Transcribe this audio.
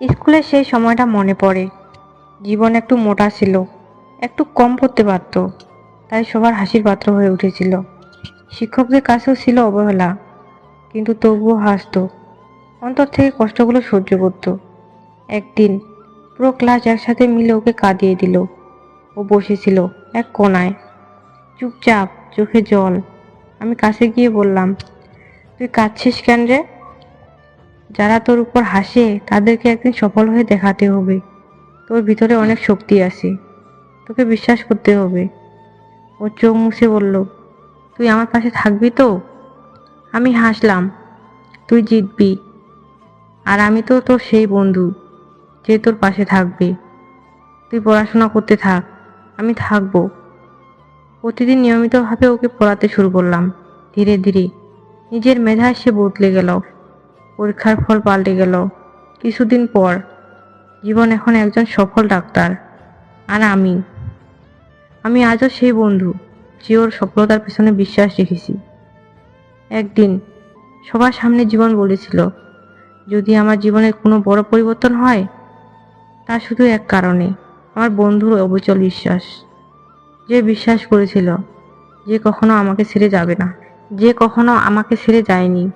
স্কুলের সেই সময়টা মনে পড়ে। জীবন একটু মোটা ছিল, একটু কম পড়তে পারত, তাই সবার হাসির পাত্র হয়ে উঠেছিল। শিক্ষকদের কাছেও ছিল অবহেলা, কিন্তু তবুও হাসতো, অন্তর থেকে কষ্টগুলো সহ্য করত। একদিন পুরো ক্লাস একসাথে মিলে ওকে কাঁদিয়ে দিল। ও বসেছিল এক কোনায় চুপচাপ, চোখে জল। আমি কাছে গিয়ে বললাম, তুই কাঁদছিস কেন রে? যারা তোর উপর হাসে, তাদেরকে একদিন সফল হয়ে দেখাতে হবে। তোর ভিতরে অনেক শক্তি আছে। তোকে বিশ্বাস করতে হবে। ও চোখ মুছে বলল, তুই আমার পাশে থাকবি তো? আমি হাসলাম, তুই জিতবি। আর আমি তো তোর সেই বন্ধু যে তোর পাশে থাকবে। তুই পড়াশোনা করতে থাক, আমি থাকব। প্রতিদিন নিয়মিতভাবে ওকে পড়াতে শুরু করলাম। ধীরে ধীরে নিজের মেধায় সে বদলে গেল। পরীক্ষার ফল পাল্টে গেল। কিছুদিন পর, জীবন এখন একজন সফল ডাক্তার, আর আমি। আমি আজও সেই বন্ধু, যে ওর সফলতার পেছনে বিশ্বাস রেখেছি। একদিন, সবার সামনে জীবন বলেছিল, যদি আমার জীবনে কোনো বড় পরিবর্তন হয়, তা শুধু এক কারণে, আমার বন্ধুর অবচল বিশ্বাস। যে বিশ্বাস করেছিল, যে কখনো আমাকে ছেড়ে যাবে না, যে কখনো আমাকে ছেড়ে যায়নি।